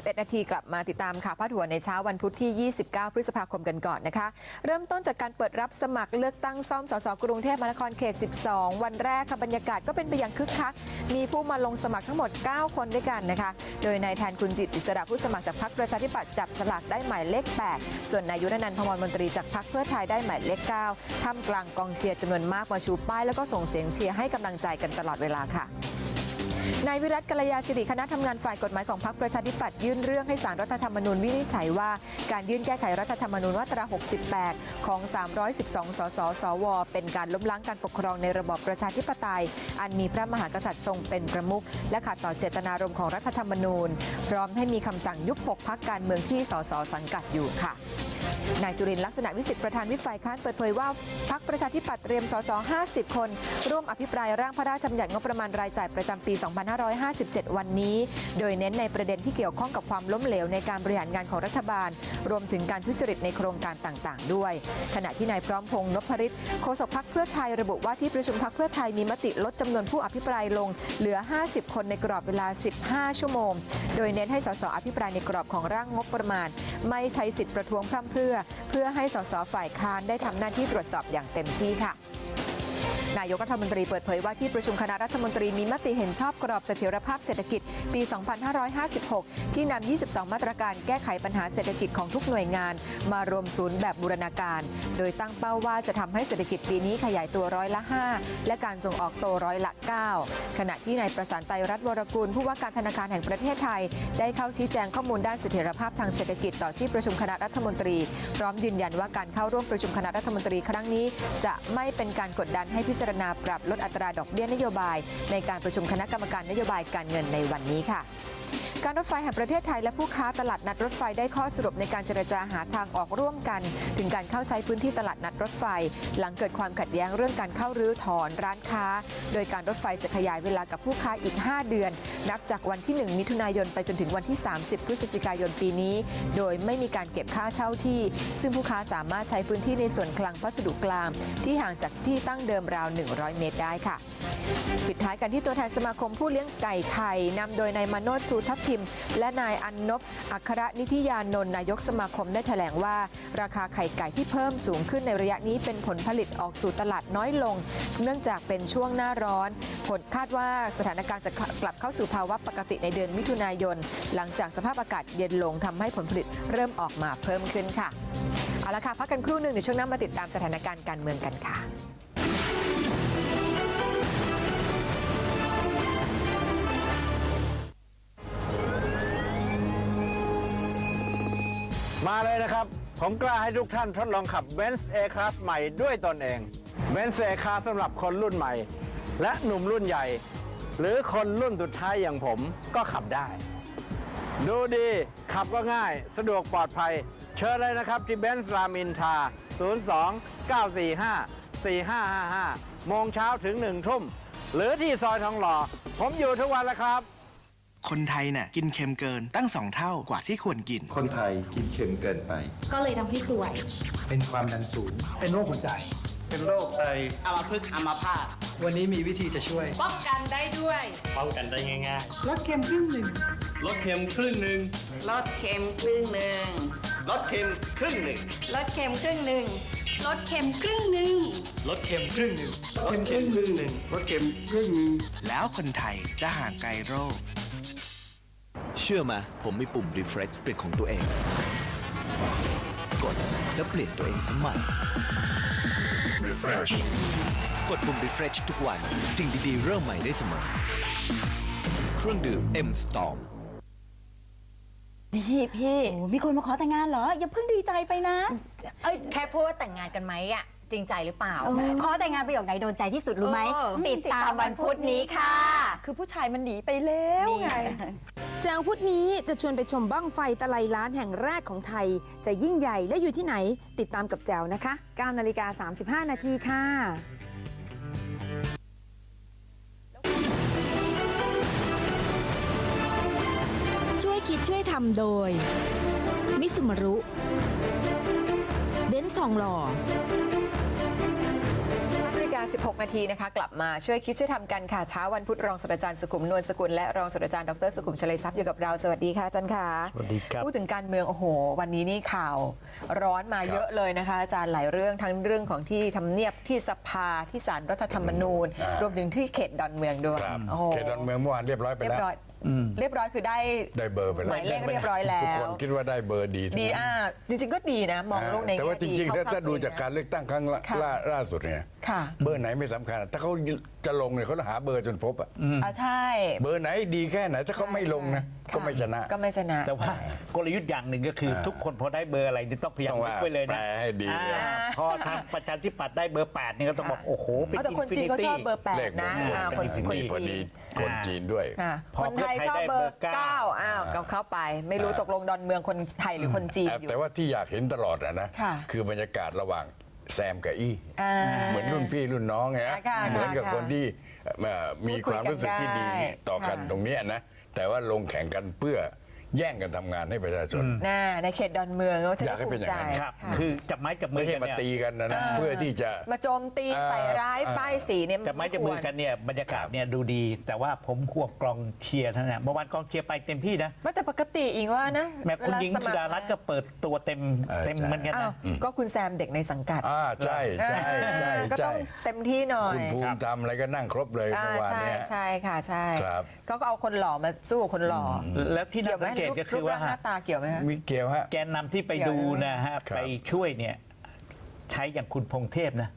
11 นาทีกลับมาติดตามข่าวพาดหัวในเช้าวันพุธที่ 29 พฤษภาคมกันก่อนนะคะ เริ่มต้นจากการเปิดรับสมัครเลือกตั้งซ่อมสสกรุงเทพมหานครเขต 12 วันแรกค่ะบรรยากาศก็เป็นไปอย่างคึกคัก มีผู้มาลงสมัครทั้งหมด 9 คนด้วยกันนะคะ โดยนายแทนคุณจิตอิสระผู้สมัครจากพรรคประชาธิปัตย์จับสลากได้หมายเลข 8 ส่วนนายยุทธนันท์พมรมนตรีจากพรรคเพื่อไทยได้หมายเลข 9ท่ามกลางกองเชียร์จำนวนมากมาชูป้ายแล้วก็ส่งเสียงเชียร์ให้กำลังใจกันตลอดเวลาค่ะ นายวิรัตกัลยาสิริคณะทำงานฝ่ายกฎหมายของพรรคประชาธิปัตย์ยื่นเรื่องให้สารรัฐธรรมนูญวินิจฉัยว่า การยื่นแก้ไขรัฐธรรมนูญมาตรา 68 ของ 312 สส สว เป็นการล้มล้างการปกครองในระบอบประชาธิปไตย อันมีพระมหากษัตริย์ทรงเป็นประมุขและขัดต่อเจตนารมณ์ของรัฐธรรมนูญ พร้อมให้มีคำสั่งยุบหกพักการเมืองที่สสสังกัดอยู่ค่ะ นายจุรินลักษณะวิสิทธิประธานวิปฝ่ายค้านเปิดเผยว่าพักประชาธิปัตย์เตรียมสส50 คน ร่วมอภิปรายร่างพระราชบัญญัติงบประมาณรายจ่ายประจำปี 2557 วันนี้ โดยเน้นในประเด็นที่เกี่ยวข้องกับความล้มเหลวในการบริหารงานของรัฐบาล รวมถึงการทุจริตในโครงการต่างๆ ด้วย ขณะที่นายพร้อมพงษ์นพริตโฆษกพักเพื่อไทยระบุว่าที่ประชุมพักเพื่อไทยมีมติลดจำนวนผู้อภิปรายลง เหลือ 50 คนในกรอบเวลา 15 ชั่วโมง โดยเน้นให้สสอภิปรายในกรอบของร่างงบประมาณ ไม่ใช้สิทธิประท้วงพร่ำเพรื่อเพื่อให้สสฝ่ายค้านได้ทำหน้าที่ตรวจสอบอย่างเต็มที่ค่ะ นายกรัฐมนตรีเปิดเผยว่าที่ประชุมคณะรัฐมนตรีมีมติเห็นชอบกรอบเสถียรภาพเศรษฐกิจปี 2556 ที่นำ 22 มาตรการแก้ไขปัญหาเศรษฐกิจของทุกหน่วยงาน มารวมศูนย์แบบบูรณาการ โดยตั้งเป้าว่าจะทำให้เศรษฐกิจปีนี้ขยายตัวร้อยละ 5 และการส่งออกโตร้อยละ 9 ขณะที่นายประสานไตรรัตน์วรกุลผู้ว่าการธนาคารแห่งประเทศไทย ได้เข้าชี้แจงข้อมูลด้านเสถียรภาพทางเศรษฐกิจต่อที่ประชุมคณะรัฐมนตรี พร้อมยืนยันว่าการเข้าร่วมประชุมคณะรัฐมนตรีครั้งนี้ จะไม่เป็นการกดดันให้พิจารณาปรับลดอัตราดอกเบี้ยนโยบาย ในการประชุมคณะกรรมการนโยบายการเงินในวันนี้ค่ะ การรถไฟแห่งประเทศไทยและผู้ค้าตลาดนัดรถไฟได้ข้อสรุปในการเจรจาหาทางออกร่วมกัน ถึงการเข้าใช้พื้นที่ตลาดนัดรถไฟ หลังเกิดความขัดแย้งเรื่องการเข้ารื้อถอนร้านค้า โดยการรถไฟจะขยายเวลากับผู้ค้าอีก 5 เดือน นับจากวันที่ 1 มิถุนายนไปจนถึงวันที่ 30 พฤศจิกายนปีนี้ โดยไม่มีการเก็บค่าเช่าที่ ซึ่งผู้ค้าสามารถใช้พื้นที่ในส่วนคลังพัสดุกลาง ที่ห่างจากที่ตั้งเดิมราว 100 เมตรได้ค่ะ ปิดท้ายกันที่ตัวแทนสมาคมผู้เลี้ยงไก่ไข่นำโดยนายมโนชชูทัพทิมและนายอันนบอัครนิธิยานนท์นายกสมาคมได้แถลงว่า ราคาไข่ไก่ที่เพิ่มสูงขึ้นในระยะนี้เป็นผลผลิตออกสู่ตลาดน้อยลง เนื่องจากเป็นช่วงหน้าร้อน ผลคาดว่าสถานการณ์จะกลับเข้าสู่ภาวะปกติในเดือนมิถุนายน หลังจากสภาพอากาศเย็นลงทำให้ผลผลิตเริ่มออกมาเพิ่มขึ้นค่ะเอาละค่ะพักกันครู่หนึ่งเดี๋ยวช่วงหน้ามาติดตามสถานการณ์การเมืองกันค่ะ มาเลยนะครับ ผมกล้าให้ทุกท่านทดลองขับ Benz A-Class ใหม่ด้วยตนเอง Benz A-Class สำหรับคนรุ่นใหม่ และหนุ่มรุ่นใหญ่ หรือคนรุ่นสุดท้ายอย่างผมก็ขับได้ ดูดีขับก็ง่าย สะดวกปลอดภัย เชิญเลยนะครับที่เบนซ์รามินทา 02 945 4555 โมงเช้าถึง 1 ทุ่ม หรือที่ซอยทองหล่อ ผมอยู่ทุกวันแล้วครับ คนไทยน่ะกินเค็มเกินตั้งสองเท่ากว่าที่ควรกิน คนไทยกินเค็มเกินไป ก็เลยทำให้ป่วย เป็นความดันสูง เป็นโรคหัวใจ เป็นโรคไตอัมพฤกษ์อัมพาตวันนี้มีวิธีจะช่วย ป้องกันได้ด้วย ป้องกันได้ง่ายลดเค็มครึ่งหนึ่งๆลดเค็มครึ่งหนึ่งลดเค็มครึ่งหนึ่งลดเค็มครึ่งหนึ่งลดเค็มครึ่งหนึ่งลดเค็มครึ่งหนึ่งลดเค็มครึ่งหนึ่งลดเค็มครึ่งหนึ่งลดเค็มครึ่งหนึ่งแล้วคนไทยจะห่างไกลโรค เชื่อมาผมมีปุ่ม refresh เป็นของตัวเอง กดแล้วเปลี่ยนตัวเองสมัยกดปุ่ม refresh ทุกวัน สิ่งดีๆ เริ่มใหม่ได้เสมอ เครื่องดื่ม M Storm พี่พี่มีคนมาขอแต่งงานเหรอ อย่าเพิ่งดีใจไปนะ เอ้ย แค่พูดว่าแต่งงานกันไหมอะ จริงใจหรือเปล่าเออขอแต่งงานประโยคไหนโดนใจที่สุดรู้ไหม เออ ติดตามวันพุธนี้ค่ะ คือผู้ชายมันหนีไปแล้วไง แจวพุธนี้จะชวนไปชมบ้างไฟตะไลล้านแห่งแรกของไทย จะยิ่งใหญ่และอยู่ที่ไหน ติดตามกับแจวนะคะ9นาฬิกา35 นาทีค่ะ ช่วยคิดช่วยทำโดย มิสุมารุ เบนซ์ทองหล่อนาฬิกา16 นาทีนะคะ กลับมาช่วยคิดช่วยทำกันค่ะเช้าวันพุธรองศาสตราจารย์สุขุมนวลสกุลและรองศาสตราจารย์ดรสุขุมชลัยทรัพย์อยู่กับเราสวัสดีค่ะอาจารย์ค่ะสวัสดีครับพูดถึงการเมืองโอ้โห วันนี้นี่ข่าวร้อนมาเยอะเลยนะคะ อาจารย์หลายเรื่องทั้งเรื่องของที่ทำเนียบที่สภาที่ศาลรัฐธรรมนูญอ่ารวมถึงที่เขตดอนเมืองด้วยครับโอ้โหเขตดอนเมืองเมื่อวานเรียบร้อยไปเรียแล้วบร้อย เรียบร้อยคือได้ได้เบอร์ไปแล้วหมายเลขเรียบร้อยแล้ทุกว คนคิดว่าได้เบอร์ดีทั้งดีนั้นอ่าจริงๆก็ดีนะ มองโลกในแต่ว่าจแง่ริงๆเข้ถ้าถ้าดูข้จากการเลือกตั้งครั้งล่าค่ะ ล่าล่าสุดเนี่ยค่ะ เบอร์ไหนไม่สำคัญ ถ้าเขา จะลงเนี่ยเขาต้องหาเบอร์จนพบอะอ่าใช่ เบอร์ไหนดีแค่ไหน ถ้าเขาไม่ลงนะก็ไม่ชนะ ก็ไม่ชนะ แต่ว่ากลยุทธ์อย่างหนึ่งก็คืออ่าทุกคนพอได้เบอร์อะไรนี่ต้องพยายามต้องว่านึกไว้เลยแปนะลให้ดีอ่าพอทางประชาธิปัตย์ได้เบอร์ 8 นี่ก็ต้องบอกโอ้โหเป็นเอาแต่คนจีนเขาชอบเบอร์แปเลดขนะมงคลอ่าคนมีคนพอจีดีนคนจีนด้วยค่ะพอคนไทยเพื่อไทยชอบได้เบเบออร์ร์เก้าเก้าอ้าวก็เข้าไป ไม่รู้ตกลงดอนเมืองคนไทยหรือคนจีนอยู่แต่ว่าที่อยากเห็นตลอดอะนะค่ะคือบรรยากาศระหว่าง แซมกับอี้อ่า เหมือนรุ่นพี่รุ่นน้องไงฮะค่ะเหมือนกับค่ะคนที่เอ่อมีพูดคุยวคามรู้สึกที่ดีกันได้ต่อกันค่ะ ตรงเนี้ยนะแต่ว่าลงแข่งกันเพื่อ แย่งกันทำงานให้ประชาชน น่าในเขตดอนเมืองก็จะอยากให้เป็นอย่างนั้น ภูมิใจครับะ คือจับไม้จับมืไม่อใช่กันมาเนี่ยตีกันนะนะเพื่อที่จะ มาโจมตีอ่าใส่ร้ายอ่าป้ายสีเนี่ยจับไม้จับมือกันเนี่ยบรรยากาศเนี่ยดูดี แต่ว่าผมห่วงกองเชียร์เท่านั้นนะเมื่อวานกองเชียร์ไปเต็มที่นะไม่แต่ปกติอิงว่านะแม้คุณหญิงเวลสุดารัตน์ก็เปิดตัวเต็มเออเต็มใช่ เหมือนกันอ้าวนะ ก็คุณแซมเด็กในสังกัดอ่าใช่ใช่ใช่ก็ต้ใช่องเต็มที่หน่อยคุณภูมิทำอะไรก็นั่งครบเลยอ่าเมื่อวานใช่เนี่ยใช่ค่ะใช่ครับ ก็เอาคนหล่อมาสู้กับคนหล่ออแล้วที่น่าเกี่ยวไหมสังเกตก็คืรูอปว่าร่างหน้าตาเกี่ยวไหมฮะ มีเกี่ยวฮะ แกนนำที่ไปดูนะฮะ ครับ ไปช่วยเนี่ย ใช้อย่างคุณพงเทพนะ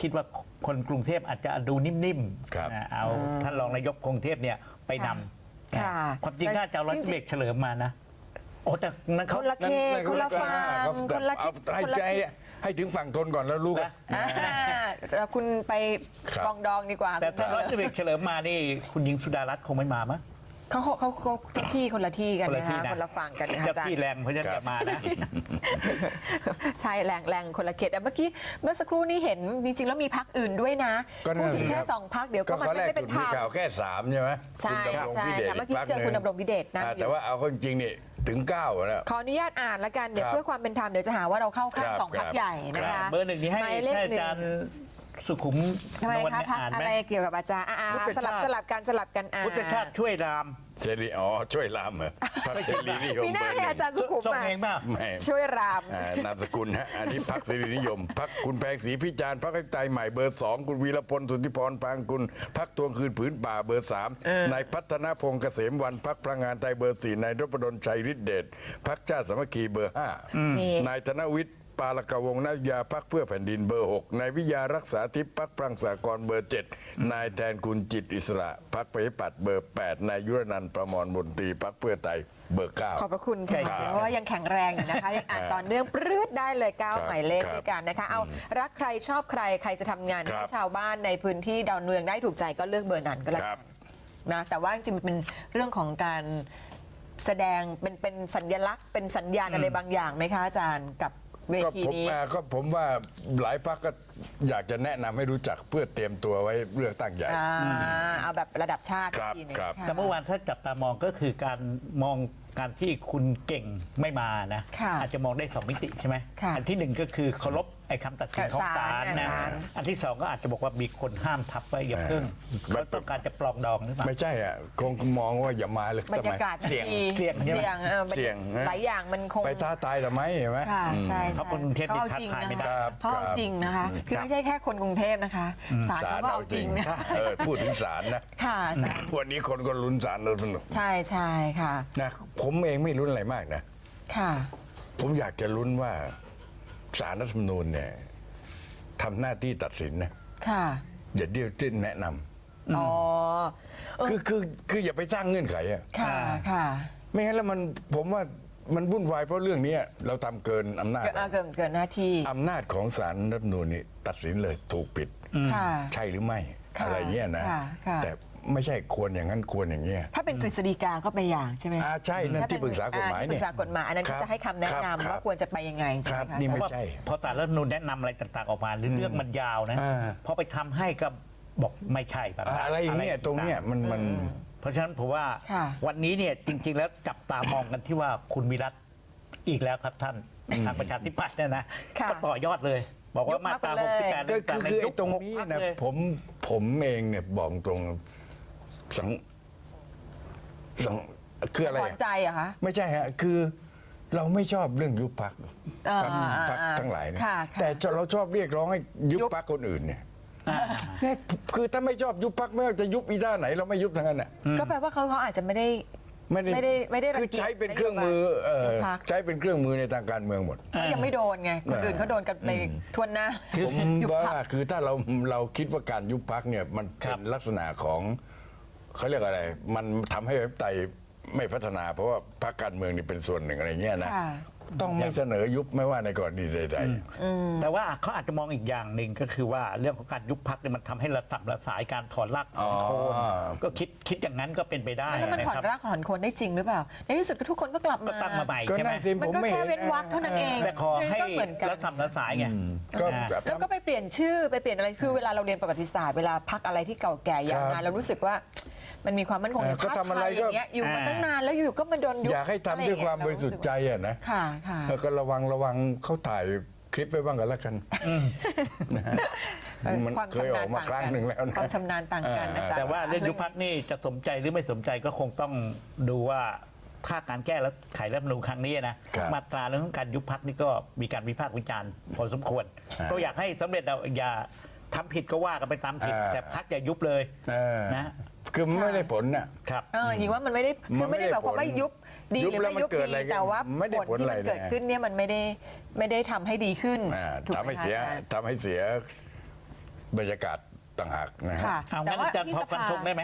คิดว่าคนกรุงเทพอาจจะดูนิ่มครับ ๆนะเอาท่านรองนายกกรุงเทพเนี่ยไปนำค่ะความจริงน่าจะเอาร้อยเบกเฉลิมมานะ โอ้แต่นั้นคเขานละเขตคนละฝั่งเขาคนละเอาให้คนละใจให้ถึงฝั่งทนก่อนแล้วรู้กันอ่าแล้วคุณไปครับ ปรองดองดีกว่าแต่ถ้าร้อยเบกเฉลิมมานี่ คุณหญิงสุดารัตน์คงไม่มามั้ง เขาเขาเขาเขาเจ้าที่คนละที่กันคนละนะที่คะนะ คนละฝั่งกันนะคะเจ้าอาจารที่ย์ แรงเพราะฉะนั้นครัจะบมานะ ใช่แรงแรงคนละเขตแต่เมื่อกี้เมื่อสักครู่นี้เห็นจริงๆ แล้วมีพักอื่นด้วยนะก็นั่พูดนถึงสิแค่ครับสองพักเดี๋ยวก็ก็มันข้อแรกไม่เป็จุนดธรมีรมข่าวแค่สามใช่ไหมใช่คุณดำรงใช่พิเดชค่ะเมื่อกี้พรรเจอคุณดำรงพิเดชนั่งอ่าอยู่แต่ว่าเอาเข้าจริงๆนี่ถึงเก้าแล้ว ขออนุญาตอ่านละกันเดี๋ยวครับเพื่อความเป็นธรรมเดี๋ยวจะหาว่าเราเข้าข้างครับสองพักครับ ใหญ่นะคะเบอร์หนึ่งนี่ให้หมายเลขให้หนึ่อางจารย์ สุขุมทำไมนวลคะเนี่ยพักอ่านอะไหม ไรเกี่ยวกับอาจารย์อ่าพุทธสลับชาติ สลับกันสลับกันอ่านพุทธชาติช่วยรามเสรีอ๋อช่วยรามเหรอพรรคเสรีนิยมมีหน้าเบอร์หให้นึ่งอาจารย์สุขุมส่งอะเองเปล่าแหม่ช่วยราม อ่านามสกุลฮะอันนี้พักเสรีนิยมพักคุณแพงศรีพิจารณ์พักไทยใหม่เบอร์สองคุณวีรพลสุทธิพรพางกุลพักทวงคืนผืนป่าเบอร์สามนายพัฒนพงษ์เกษมวันพักพลังงานไทยเบอร์สี่นายนพดลชัยฤทธิเดชพักชาติสามัคคีเบอร์ห้านี่ นายธนวิทย์ ปาลกวงศ์นายาพักเพื่อแผ่นดินเบอร์ 6 นายวิยารักษาทิพย์พักพลังสากรเบอร์ 7 นายแทนคุณจิตอิสระพักประชาธิปัตย์เบอร์ 8 นายยุรนันท์ประมรบุญตรีพักเพื่อไทยเบอร์ 9 ขอบพระคุณค่ะครับเพราะว่ายังแข็งแรงอยู่นะคะ ยังอ่านต่อเนื่องปรื้ดได้เลยครับ9หมายเลขครับด้วยกันนะคะ เอารักใครชอบใครใครจะทำงานครับให้ชาวบ้านในพื้นที่ดอนเมืองได้ถูกใจก็เลือกเบอร์นั้นก็แล้วครักับนนะแต่ว่าจริงๆมันเป็นเรื่องของการแสดงเป็นเป็นสัญลักษณ์เป็นสัญญาณอะไรบางอย่างไหมคะอาจารย์กับ เวก็ทีผมนี้ อ่าก็ผมว่าหลายพักก็อยากจะแนะนำให้รู้จักเพื่อเตรียมตัวไว้เลือกตั้งใหญ่ อ่าเอาแบบระดับชาติครับอีกทีหนึงครับ ค่ะ แต่เมื่อวานถ้าจับตามองก็คือการมองการที่คุณเก่งไม่มานะ ค่ะอาจจะมองได้สองมิติใช่ไหมค่ะ อันที่หนึ่งก็คือเคารพไอ้ คำตัดสินของศาศาลลนะศาล อันที่สองก็อาจจะบอกว่ามีคนห้ามทับไว้อย่าเพิ่งแบบเขาต้องการจะปลองดองหรือเปล่า ไม่ใช่อะคงมองว่าอย่ามาเลยบรรยากาศทำไมเสี่ยง ดีเสี่ยงใช่ไหม เสี่ยงออเสี่ยงฮะหลายอย่างมันคง ไปท้าทายทำไมเห็นไหม ค่ะอืมใช่เพราะคนกรุงเทพเขาเอานี่จริงท้าทายไม่นะได้คะครับเขาเอาครับจริงนะคะ คือไม่ใช่แค่คนกรุงเทพนะคะศาลเขาก็เอาจริงนะเออพูดถึงศาลนะ ค่ะอาจารย์วันนี้คนก็ลุ้นศาลรัฐธรรมนูญใช่ใช่ค่ะนะผมเองไม่ลุ้นอะไรมากนะ ค่ะ ผมอยากจะลุ้นว่า ศาลรัฐธรรมนูญเนี่ยทำหน้าที่ตัดสินนะค่ะ อย่าเดียวจิ้นแนะนำอ๋อคือคือคืออย่าไปสร้างเงื่อนไขอะค่ะ ค่ะ ไม่งั้นแล้วมันผมว่ามันวุ่นวายเพราะเรื่องนี้เราทำเกินอำนาจเกินเกินเกินหน้าที่ อำนาจของศาลรัฐธรรมนูญนี่ตัดสินเลยถูกปิด ค่ะ ใช่หรือไม่ค่ะอะไรเงี้ยนะ ค่ะค่ะ แต่ ไม่ใช่ควรอย่างนั้นควรอย่างเงี้ยถ้าเป็นกฤษฎีกาก็ไปอย่างใช่ไหมอ่าใช่นั่นถ้ที่ปรึกษากฎหมายอ่เนี่ยปรึกษากฎหมายอันนั้นคก็รับจะให้คำแนะครับนำครับ ว่าควรจะไปยังไงคใช่รับไหมคะนี่เพไม่ราะว่าใช่ พอสารรัฐธรรมนูญแนะนำอะไรต่างๆออกมาหรือเรื่องมันยาวนะอ่า พอไปทำให้ก็บอกไม่ใช่แบบอ่าอะไรอย่างเงี้ยตรงเนี้ยมันมัน เพราะฉะนั้นผมว่าค่ะวันนี้เนี่ยจริง ๆ แล้วจับตามองกันที่ว่าคุณวิรัตอีกแล้วครับท่านทางประชาธิปัตย์เนี่ยนะค่ะก็ต่อยอดเลย บอกว่ามาตรายุบพรรคไปเลย 68ก็คือต่างๆคือในไอ้ตรงยุบนี้พรรคนะเลยผมผมเองเนี่ยบอกตรง สังสังคืออะไรถอนอะใจเหรอะคะไม่ใช่ฮะคือเราไม่ชอบเรื่องยุบพักอ่าพักอ่าทั้งหลายเนี่ยค่ะค่ะแต่เราชอบเรียกร้องให้ยุบยุบพักคนอื่นเนี่ยเนี่ยคือถ้าไม่ชอบยุบพักไม่ว่าจะยุบอีท่าไหน เราไม่ยุบทั้งนั้นน่ะก็แปลว่าเขาเขาอาจจะไม่ได้ไม่ได้ ไม่ได้ไม่ได้รังคือเกียจใช้เป็นเครื่องมือเอ่อยุบพรรค ใช้เป็นเครื่องมือในทางการเมืองหมดก็ยังไม่โดนไง คนอื่นเขาโดนกันไปทวนหน้าผมยุบว่าพรรค คือถ้าเราเราคิดว่าการยุบพักเนี่ยมันเป็นลักษณะของ เขาเรียกอะไร มันทำให้ประชาธิปไตยไม่พัฒนา เพราะว่าพรรคการเมืองนี่เป็นส่วนหนึ่งอะไรเงี้ยนะค่ะ ต้องไม่เสนอยุบไม่ว่าในกรณีใด แต่ว่าเขาอาจจะมองอีกอย่างหนึ่งก็คือว่าเรื่องของการยุบพักเนี่ยมันทำให้ระสับระสายการถอนรากถอนโคนอ๋อ ก็คิดคิดอย่างนั้นก็เป็นไปได้แล้วมันนะถอนครับรากถอนโคนได้จริงหรือเปล่า ในที่สุดก็ทุกคนก็กลับก็มา ตั้งมาใหม่ๆก็ใช่ไหมนั่นสิมันผมก็ไม่แค่เห็น เว้นวรรคเท่านั้นเองแต่ขอให้ก็เหมือนกัน ระสับระสายไงก็อ่าแบบแล้วก็ไปเปลี่ยนชื่อไปเปลี่ยนอะไรคือเวลาเราเรียนประวัติศาสตร์เวลาพักอะไรที่เก่าแก่ยาวนานเรารู้สึกว่า มันมีความมั่นคงเอออย่างก็ชาติทำอะไรไทยอย่างเงี้ยอยู่มาตั้งนานแล้วอยู่ก็มาโดนยุบอยากให้ทำด้วยความบริสุทธิ์ใจอะนะค่ะค่ะแล้วก็ระวังระวังเขาถ่ายคลิปไว้บ้างกันแล้วกันนะฮะเออมันความเคยชำอนาอกญมาต่างครั้งกันหนึ่งแล้วนะความชำนาญต่างกันอาจารย์แต่ว่าเรื่องยุบพักนี่จะสมใจหรือไม่สมใจก็คงต้องดูว่าถ้าการแก้แล้วไขรัฐธรรมนูญครั้งนี้นะครับมาตราเรื่องของการยุบพักนี่ก็มีการวิพากษ์วิจารณ์พอสมควรอ่าก็อยากให้สำเร็จเราอย่าทำผิดก็ว่ากันไปตามผิดอ่าแต่พักอย่ายุบเลยเออนะ คือมันไม่ได้ผลน่ะ ครับ เออหญิงว่ามันไม่ได้มัคือนไม่ไม่ได้ได้แบบความว่าผลยุบดียุบหรือแล้วไม่มันยุบเกิดอะไรดีแต่ว่าไม่ได้ผลผลที่อะไรมันเกิดเลย ขึ้นเนี่ยมันไม่ได้ไม่ได้ทำให้ดีขึ้นอ่าถูกทำไหมให้คะเสียอาจารย์ทำให้เสียบรรยากาศต่างหากนะฮะ ค่ะเอาแต่งั้นว่าอาจารย์ที่พอสฟันภา ธงได้ไหม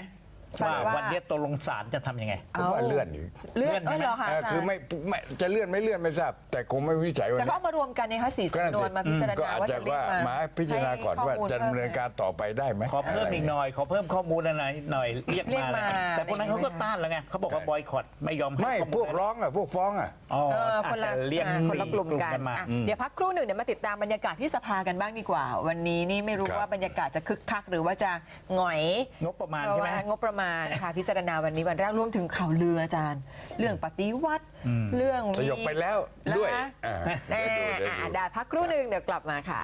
ฟันว่าว่า วันนี้ตกลงศาลจะทำยังไง ผมว่าเลื่อนอยู่เลื่อนเลื่อนเออเหรอคะเอออาจารย์คือไม่ไม่จะเลื่อนไม่เลื่อนไม่ทราบ แต่คงไม่วินิจฉัยวันแต่นี้เขาเอามารวมกันในคะสี่ก็นั่นสำนสิ วนมาพิจารก็ณาอาจว่าจะจะเรียว่ากมามาพิจารณาก่อนว่าจะดำเนินการต่อไปได้ไหมขอเพิ่มอีกหน่อย ขอเพิ่มข้อมูลอะไรหน่อยเรียกเรียกมามาแต่พวกนั้นเขาก็ต้านแล้วไงเขาบอกว่าบอยคอตไม่ยอมให้ไม่ข้อลพวกร้องอะพวกฟ้องอะ อ๋อเออคนละอาจจะเรียกอ่าคนละสี่กลุ่มกันมา อะเดี๋ยวพักครู่หนึ่งเดี๋ยวมาติดตามบรรยากาศที่สภากันบ้างดีกว่า วันนี้นี่ไม่รู้ครับ ว่าบรรยากาศจะคึกคักหรือว่าจะหงอยงบประมาณเพราะใช่ไหม ว่างบประมาณค่ะพิจารณาวันนี้วันแรกรวมถึงข่าวเรืออาจารย์ เรื่องปฏิวัติอืม เรื่องสยบไปแล้วด้วยนะคะอ่าแน่เดี๋ยวดูเดี๋ยวอะดู ได้พักครู่หนึ่งเดี๋ยวกลับมาค่ะ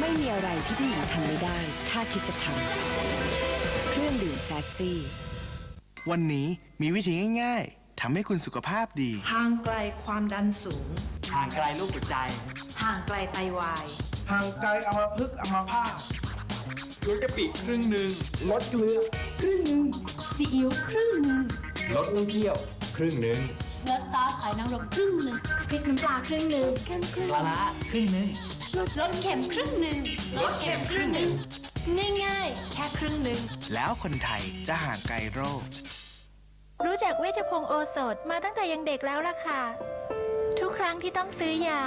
ไม่มีอะไรที่ผู้หญิงทำไม่ได้ ถ้าคิดจะทำ ซี่วันนี้มีวิธีง่ายๆทำให้คุณสุขภาพดี ห่างไกลความดันสูง ห่างไกลลูกหัวใจ ห่างไกลไตวาย ห่างไกลอัมพฤกษ์อัมพาตลดกะปิครึ่งหนึ่งลดเกลือครึ่งหนึ่งซีอิ๊วครึ่งหนึ่งลดน้ำเที่ยว ครึ่งหนึ่งลดซอสหอยนางรมครึ่งหนึ่งพริกน้ำปลาครึ่งหนึ่งเค็มครึ่งปลาร้าครึ่งหนึ่งลดลดเค็มครึ่งหนึ่งลดเค็มครึ่งหนึ่ง ง่ายๆ แค่ครึ่งหนึ่ง แล้วคนไทยจะห่างไกลโรค รู้จักเวชพงศ์โอสถมาตั้งแต่ยังเด็กแล้วล่ะค่ะ ทุกครั้งที่ต้องซื้อยา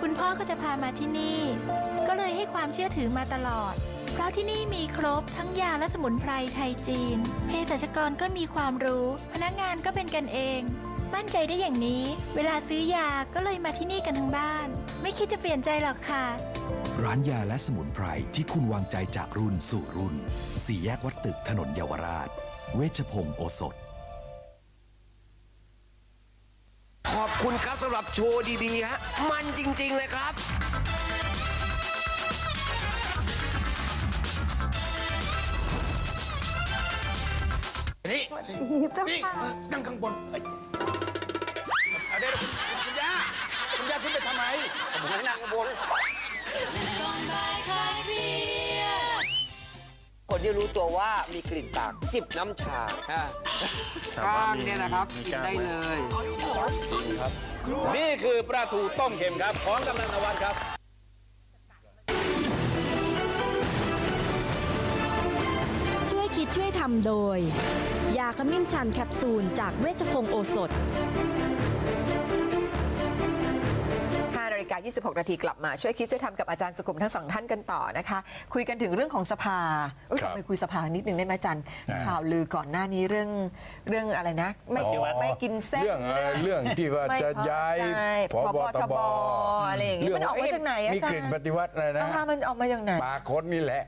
คุณพ่อก็จะพามาที่นี่ก็ เลยให้ความเชื่อถือมาตลอด เพราะที่นี่มีครบทั้งยาและสมุนไพรไทยจีน เภสัชกรก็มีความรู้ พนักงานก็เป็นกันเอง มั่นใจได้อย่างนี้ เวลาซื้อยาก็เลยมาที่นี่กันทั้งบ้าน ไม่คิดจะเปลี่ยนใจหรอกค่ะ ร้านยาและสมุนไพรที่คุณวางใจจากรุ่นสู่รุ่น สี่แยกวัดตึกถนนเยาวราช เวชพงศ์โอสถขอบคุณครับสำหรับโชว์ดีๆฮะมันจริง ๆ เลยครับ นี่เจ้าค่ะนั่งข้างบนเอ้ยเอาเดี๋ยวคุณย่าคุณย่าขึ้นไปทำไมผมให้นั่งข้างบน คนที่รู้ตัวว่ามีกลิ่นปากจิบน้ำชาก้างเนี่ยนะครับกินได้เลย นี่คือปลาทูต้มเค็มครับ ของกำนันตะวันครับ คิดช่วยทำโดย ยาขมิ้นชันแคปซูลจากเวชพงศ์โอสถ ฬิฬิกา 26 นาทีกลับมา ช่วยคิดช่วยทำกับอาจารย์สุขุมทั้งสองท่านกันต่อนะคะ คุยกันถึงเรื่องของสภาเอ้ยครับไปคุยสภานิดนึงได้ไหมอาจารย์ อ่า ข่าวลือก่อนหน้านี้เรื่องเรื่องอะไรนะ ไม่อ๋อไม่กินเส้นเรื่องอะไรเรื่องที่ว่าไม่จะย้ายใช่พบตบอะไรอย่างเงี้ยมันออกมาจากไหนอามีจารกลิ่นย์ปฏิวัติอะไรนะ อ่ามันออกมาจากไหน ปากคนนี่แหละ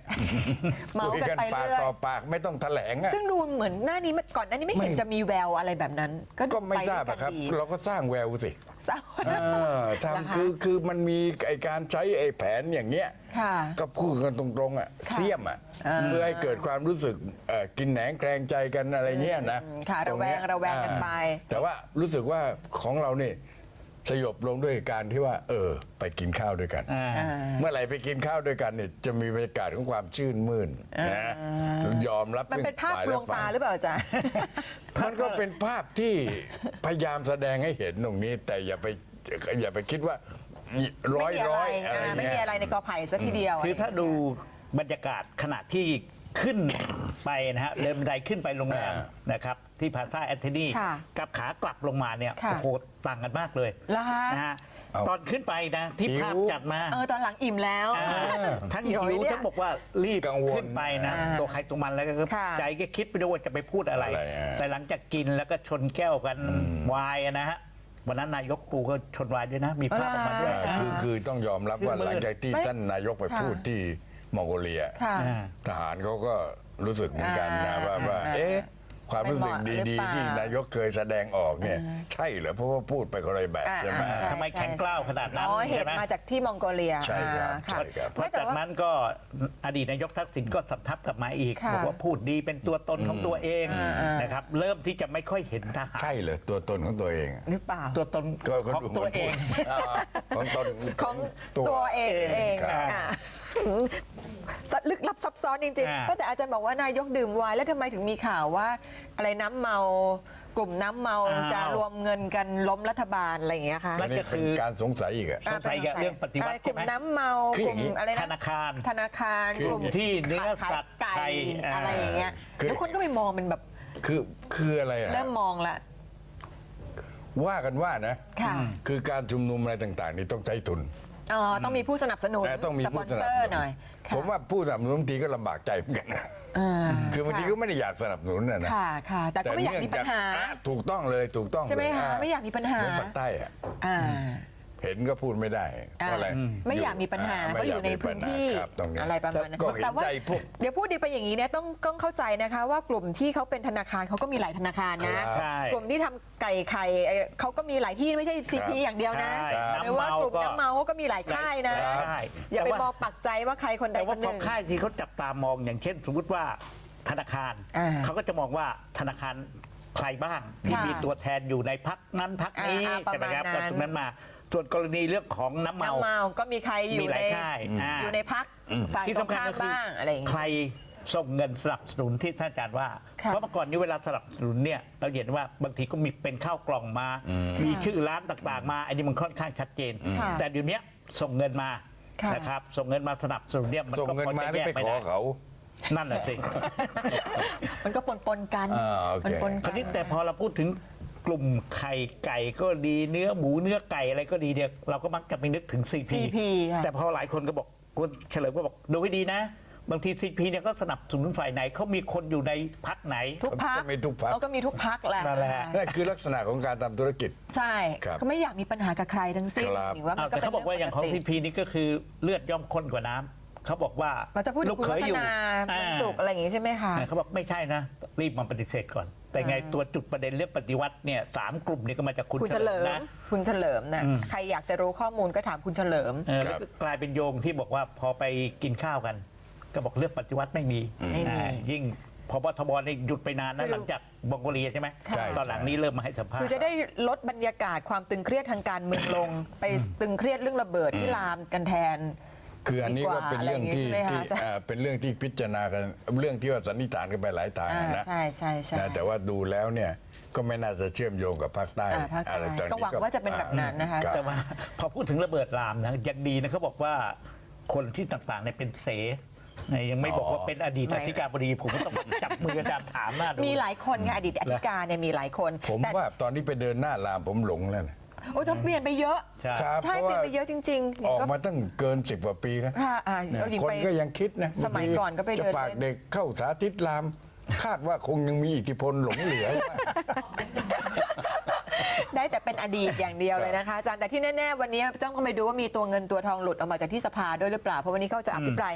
เมาส์คุยกันไปปากเรื่อย ต่อปากไม่ต้องแถลงอะซึ่งดูเหมือนหน้านี้ก่อนหน้านี้ไม่เห็นไม่จะมีแววอะไรแบบนั้น ก็ก็ไม่ปทราบด้วยอะครับ ดีเราก็สร้างแววสิทราบเออเหรอคะทำคือคือมันมีไอการใช้ไอแผนอย่างเงี้ยค่ะก็พูดกันตรงๆอะค่ะเสี่ยมอะอ่า เพื่อให้เกิดความรู้สึกเอ่อกินแหนงแกรงใจกันอะไรเงี้ยนะอืมค่ะระแวงตเนี้ยระแวงกันอ่าไปแต่ว่ารู้สึกว่าของเราเนี่ย สยบลงด้วยการที่ว่า เออ ไปกินข้าวด้วยกัน อ่า เมื่อไหร่ไปกินข้าวด้วยกันเนี่ยจะมีบรรยากาศของความชื่นมื่นนะยอมรับมันซึ่งเป็นภาพฝ่ยลละวงฝ่ตายหรือเปล่าอาจารย์มันก็เป็นภาพที่พยายามแสดงให้เห็นตรงนี้ แต่อย่าไปอย่าไปคิดว่าร้อยไม่มีอะไรร้อยอะไรอ่าไม่เงี้มียอะไรในกอไผ่ซะทีเดียวคือถ้าดูบรรยากาศขณะที่ขึ้นไปนะฮะเดินบันไดขึ้นไปโรงแรมนะครับ ที่พาซาแอนโทนีค่ะกับขากลับลงมาเนี่ยค่ะ โอ้โหต่างกันมากเลยเหรอคะนะฮะเอาตอนขึ้นไปนะที่ภาพหิว จัดมาเออตอนหลังอิ่มแล้ว อ่าทั้งหิหิววเนี่ยทั้งบอกว่ารีบกังวลขึ้นไปนะ อ่าตัวใครตัวมันแล้วก็ค่ะ ใจก็คิดไปด้วยว่าจะไปพูดอะไร อะไรอะแต่หลังจากกินแล้วก็ชนแก้วกันวายอะนะฮะวันนั้นนายกปูก็ชนวายด้วยนะ มีภาพออกมาด้วยอ่าคือคือต้องยอมรับว่าคือมือหลังจากที่ไม่ท่านนายกไปค่ะ พูดที่มองโกเลีย ค่ะ อ่า ทหารเขาก็รู้สึกเหมือนกันนะอ่าว่าว่า อ่า เอ๊ะ ความรู้สึกไม่เหมาะหรืดีอเปล่าๆที่นายกเคยแสดงออกเนี่ยใช่เหรอเพราะว่าพูดไปคนละแบบอ่าใช่ไหมอ่าใช่ทำไมแข็งกล้าวขนาดนั้นอ๋อเหใช่ตุไหมมาจากที่มองโกเลียใช่ครับอ่าค่ะใช่ครับ เพราะไม่แต่จากว่า นั้นก็อดีตนายกทักษิณก็สำทับกลับมาอีกค่ะบอกว่าพูดดีเป็นตัวตนของตัวเองอ่าอ่านนะครับเริ่มที่จะไม่ค่อยเห็นทหารใช่เลยตัวตนของตัวเองหรือเปล่า ตัวตนก็ก็ของดูตัวหมืนเองพูดอ่าของตนของตัวเองเองครับ อะ ลึกลับซับซ้อนจริงอ่า ๆก็แต่อาจารย์บอกว่านายกดื่มไวน์แล้วทำไมถึงมีข่าวว่า อะไรน้ำเมากลุ่มน้ำเมาจะรวมเงินกันล้มรัฐบาลอะไรอย่างเงี้ยคะอันนี้เป็นการสงสัยอีกอะ สงสัยกับเรื่องปฏิวัติกลุ่มใช่ไหม น้ำเมาคืออกลุ่ย่ามงนี้ อะไรธนะนาคาร ธนาคารคือกลุ่มที่เนื้อขายสัตว์ไก่ไทยอ่า อะไรอย่างเงี้ยคือแล้วคนก็ไปมองเป็นแบบคือคืออะไรอะเริ่มมองละว่ากันว่านะ ค่ะคือการชุมนุมอะไรต่างๆ นี่ต้องใช้ทุนอ๋อต้องมีผู้สนับสนุนแต่ต้องมีสปผู้อนสเซนับอสร์นุนหน่อย ผมว่าผู้สนับสนุนบางทีก็ลำบากใจเหมือนกันนะอ่าคือบางทีก็ไม่ได้อยากสนับสนุนนะนะค่ะค่ะ แต่ก็ไม่อยากมีปัญหาอะถูกต้องเลยถูกต้องใช่ไหมเลยคะอ่ไม่อยากมีปัญหาเหมือนปากใต้อะอ่า เห็นก็พูดไม่ได้เพราะอะไร ไม่อยากมีปัญหาไม่ก็อยู่ในมีพื้นที่ครับตรงนี้อะไรประมาณนั้นก็เห็นแต่ว่าใจพวก เดี๋ยวพูดดีไปอย่างนี้เนี่ยต้องต้องเข้าใจนะคะว่ากลุ่มที่เขาเป็นธนาคารเขาก็มีหลายธนาคารนะครับใช่ กลุ่มที่ทำไก่ไข่เอ่อเขาก็มีหลายที่ไม่ใช่ซีพีอย่างเดียวนะใช่หรือว่ากลุ่มน้ำเมาก็น้ำเมาเขาก็มีหลายค่ายนะใช่อย่าไปแต่ว่มองปักใจว่าใครคนใดแต่คว่านหพอนึ่ง ค่ายที่เขาจับตามองอย่างเช่น สมมติว่าธนาคารอ่าเขาก็จะมองว่าธนาคารใครบ้างที่ค่ะมีตัวแทนอยู่ในพักนั้นพักนี้อ่าประใช่ไหมมาณครับนั้น ก็ตรงนั้นมา ส่วนกรณีเรื่องของน้ำเมา น้ำเมาก็มีใครอยู่มีหในลายค่ายอ่า อยู่ในพักฝ่ายที่ตรงสำคัญข้ามก็คือบ้างอะไรอย่างใคเงี้ยรส่งเงินสนับสนุนที่ท่านอาจารย์ว่า ค่ะ เพราะเมื่อก่อนนี้เวลาสนับสนุนเนี่ยเราเห็นว่าบางทีก็มีเป็นข้าวกล่องมา มีชื่อร้านต่างๆ มาอันนี้มันค่อนข้างชัดเจน ค่ะแต่เดี๋ยวนี้ส่งเงินมาค่ะ นะครับส่งเงินมาสนับสนุนเนี่ยมันส่งก็เงินพอมาจะนี่แยกไปไม่ขอได้เขา นั่นแหละสิ มันก็ปนปนๆกันอ่าโอเคมันปนคกัราวนี้แต่พอเราพูดถึง กลุ่มไข่ไก่ก็ดีเนื้อหมูเนื้อไก่อะไรก็ดีเนี่ยเราก็มักจะไปนึกถึง CP CP ค่ะ แต่พอหลายคนก็บอกคุณเฉลิมก็บอกดูให้ดีนะ บางที CP เนี่ยก็สนับสนุนฝ่ายไหนเขามีคนอยู่ในพักไหน ทุกพักก็มีทุกพรรค เขาก็มีทุกพักแหละนั่นแหละ นั่นคือลักษณะของการทำธุรกิจ ใช่ครับเขาไม่อยากมีปัญหากับใครทั้งสิ้นครับ หรือว่ามัอ้าวนก็แต่เขาบอกว่าอย่างของปกติ CP นี่ก็คือเลือดย่อมข้นกว่าน้ำ เขาบอกว่ามันจะพูดถึลูงกคุณเขวัยฒอยู่นามันสุขอะไรอย่างงี้ใช่ไหมคะอ่าเขาบอกไม่ใช่นะ รีบมาปฏิเสธก่อน แต่ไงตัวจุดประเด็นเรื่องปฏิวัติเนี่ยสามกลุ่มนี้ก็มาจากคุณคุณเฉลิมนะ คุณเฉลิมนะอืม ใครอยากจะรู้ข้อมูลก็ถามคุณเฉลิม เออแล้วก็กลายเป็นโยงที่บอกว่าพอไปกินข้าวกัน ก็บอกเรื่องปฏิวัติไม่มีไม่มีอ่ายิ่งพบทบนี่หยุดไปนานนะคือหลังจากบองโกเลียใช่ไหมใช่ ตอนหลังนี้เริ่มมาให้สัมภาษคือณ์ จะได้ลดบรรยากาศความตึงเครียดทางการเมืองลง ไปตึงเครียดเรื่องระเบิดที่ลามกันแทน คืออันนี้ก็เป็นเรื่องที่ดีกว่าอะไรอย่างงี้ที่ใช่ไหมคะอาจารย์อ่าเป็นเรื่องที่พิจารณากันเรื่องที่ว่าสันนิษฐานกันไปหลายทางอ่านะใช่ใช่ใช่นะแต่ว่าดูแล้วเนี่ยก็ไม่น่าจะเชื่อมโยงกับภาคใต้อ่าภาคใต้อะไรตอนก็นี้หวังว่าจะเป็นแบบนั้นนะคะ รับ แต่ว่าพอพูดถึงระเบิดลามนะยังดีนะเขาบอกว่าคนที่ต่างๆเนี่ยเป็นเสนะยังไม่บอกว่าเป็นอดีตอธิการบดีผมก็ต้องจับมืออาจารย์ถามหน้าดู มีหลายคนค่ะอดีตอธิการเนี่ยมีหลายคนผมแต่ ว่าตอนนี้ไปเดินหน้าลามผมหลงแล้วนะ โอ้ยต้องเปลี่ยนไปเยอะครับใช่เพราะเปลี่ยนว่าไปเยอะจริงๆออกก็มาตั้งเกินสิบกว่าปีนะ ค่ะอ่าเนี่ยเอาหญิงคนไป ก็ยังคิดนะสมัยก่อนก็ไปเดินจะฝากเล่น เด็กเข้าสาธิตราม คาดว่าคงยังมีอิทธิพลหลงเหลือ ได้แต่เป็นอดีตอย่างเดียวเลยนะคะอาจารย์แต่ที่แน่ ๆ วันนี้ต้องเข้าไปดูว่ามีตัวเงินตัวทองหลุดออกมาจากที่สภาด้วยหรือเปล่า เพราะวันนี้เขาจะอภิปราย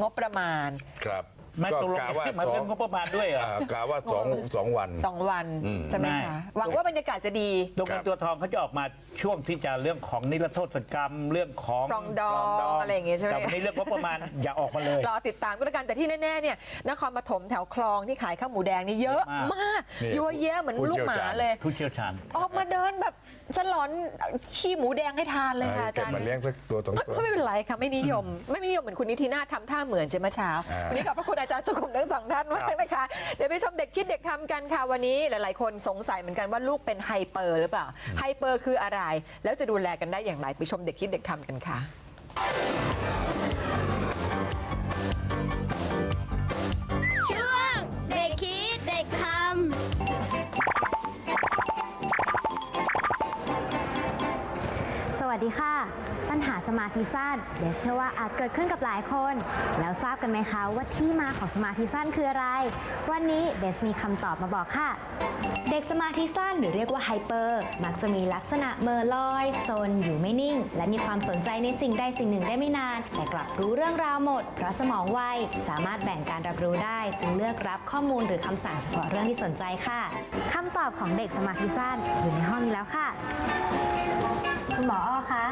งบประมาณ ครับ ไม่ก็ตกลงกาว่ามันสอเรื่องงงบประมาณด้วยเหรออ่ากาว่าสองสองวัน สองวันอืม ใช่ไหมไม่คะหวังว่าบรรยากาศจะดี ตัวเงินตัวทองเขาจะออกมาช่วงที่จะเรื่องของนิรโทษกรรมเรื่องของปรองดองอะไรอย่างเงี้ยใช่ไหม แต่วันนี้เรื่องงบประมาณอย่าออกมาเลย รอติดตามก็แล้วกันแต่ที่แน่ๆเนี่ยนครปฐมแถวคลองที่ขายข้าวหมูแดงนี่เยอะมากนี่ยัวเยะเหมือนผู้ลูกเชี่ยวหมาชาญ เลย ผู้เชี่ยวชาญ ออกมาเดินแบบสลอนขี้หมูแดงให้ทานเลยค่ะอาเก็บจารย์ มาเลี้ยงสักตัวสองตัว ก็ไม่เป็นไรค่ะ ไม่นิยม ไม่นิยมเหมือนคุณนิตินาถทำท่าเหมือนใช่ไหมเช้า อ่า วันนี้ขอบพระคุณอาจารย์สุขุมทั้งสองท่านมากนะคะ เดี๋ยวไปชมเด็กคิดเด็กทำกันค่ะวันนี้หลาย ๆ คนสงสัยเหมือนกันว่าลูกเป็นไฮเปอร์หรือเปล่า ไฮเปอร์คืออะไร แล้วจะดูแลกันได้อย่างไรไปชมเด็กคิดเด็กทำกันค่ะ ช่วงเด็กคิดเด็กทำสวัสดีค่ะปัญหา สมาธิสั้นเดี๋ยวเชื่อว่าอาจเกิดขึ้นกับหลายคน แล้วทราบกันไหมคะว่าที่มาของสมาธิสั้นคืออะไร วันนี้เดสมีคำตอบมาบอกค่ะ เด็กสมาธิสั้นหรือเรียกว่าไฮเปอร์มักจะมีลักษณะเมอลอยโซนอยู่ไม่นิ่ง และมีความสนใจในสิ่งใดสิ่งหนึ่งได้ไม่นาน แต่กลับรู้เรื่องราวหมด เพราะสมองไวสามารถแบ่งการรับรู้ได้ จึงเลือกรับข้อมูลหรือคำสั่งเฉพาะเรื่องที่สนใจค่ะคำตอบของเด็กสมาธิสั้นอยู่ในห้องนี้แล้วค่ะ คุณหมออ้อคะ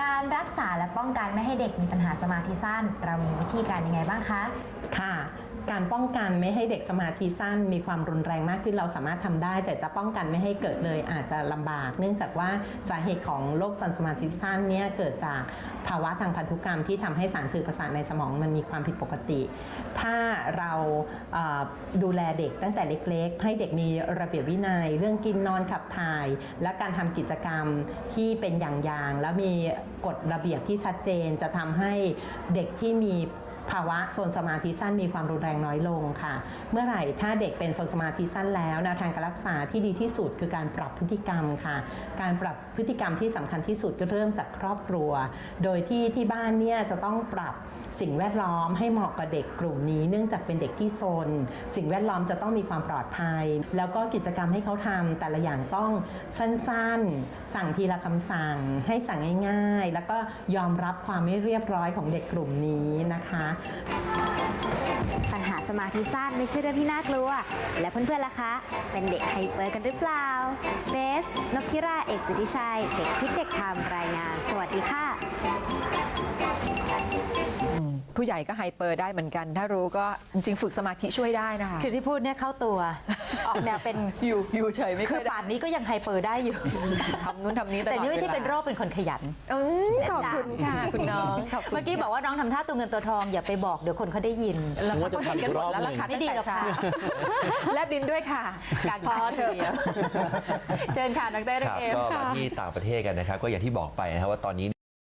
การรักษาและป้องกันไม่ให้เด็กมีปัญหาสมาธิสั้น เรามีวิธีการยังไงบ้างคะ ค่ะ การป้องกันไม่ให้เด็กสมาธิสั้นมีความรุนแรงมากขึ้นเราสามารถทำได้ แต่จะป้องกันไม่ให้เกิดเลยอาจจะลำบาก เนื่องจากว่าสาเหตุของโรคสันสมาธิสั้นเนี่ยเกิดจากภาวะทางพันธุกรรมที่ทำให้สารสื่อประสาทในสมองมันมีความผิดปกติ ถ้าเราดูแลเด็กตั้งแต่เล็กๆ ให้เด็กมีระเบียบวินัย เรื่องกินนอนขับถ่าย และการทำกิจกรรมที่เป็นอย่างๆและมีกฎระเบียบที่ชัดเจนจะทำให้เด็กที่มี ภาวะโซนสมาธิสั้นมีความรุนแรงน้อยลงค่ะ เมื่อไหร่ถ้าเด็กเป็นโซนสมาธิสั้นแล้วแนวทางการรักษาที่ดีที่สุดคือการปรับพฤติกรรมค่ะ การปรับพฤติกรรมที่สำคัญที่สุดก็เริ่มจากครอบครัว โดยที่ที่บ้านเนี่ยจะต้องปรับ สิ่งแวดล้อมให้เหมาะกับเด็กกลุ่มนี้ เนื่องจากเป็นเด็กที่โซนสิ่งแวดล้อมจะต้องมีความปลอดภัย แล้วก็กิจกรรมให้เขาทำแต่ละอย่างต้องสั้นๆ สั่งทีละคำสั่ง ให้สั่งง่ายๆ แล้วก็ยอมรับความไม่เรียบร้อยของเด็กกลุ่มนี้นะคะปัญหาสมาธิสั้นไม่ใช่เรื่องที่น่ากลัว และเพื่อนๆล่ะคะ เป็นเด็กไฮเปอร์กันหรือเปล่าเบสนพธิราเอกสิทธิชัย เด็กคิดเด็กทำรายงาน สวัสดีค่ะ ผู้ใหญ่ก็ไฮเปอร์ได้เหมือนกัน ถ้ารู้ก็จริงๆฝึกสมาธิช่วยได้นะคะ คือที่พูดเนี่ยเข้าตัว ออกแนวเป็น อยู่อยู่เฉยไม่คืค่ออยได้ป่านนี้ก็ยังไฮเปอร์ได้อยู่ ทำนู้นทำนี้ตลอดแต่นี่ไม่ใช่วลาเป็นโรคเป็นคนขยัน อืมขอบคุณค่ะ คุณน้องขอบคุณเมื่อกี้บอกว่าน้องทำท่าตัวเงินตัวทองอย่าไปบอกเดี๋ยวคนเขาได้ยิน เราก็เห็นกันหมดแล้วล่ะค่ะไม่ดีหรอกค่ะ แลบดินด้วยค่ะการพอเถอะเชิญค่ะนักเต้นครับเอมก็ค่ะ มาที่ต่างประเทศกันนะครับ ก็อย่างที่บอกไปนะครับว่าตอนนี้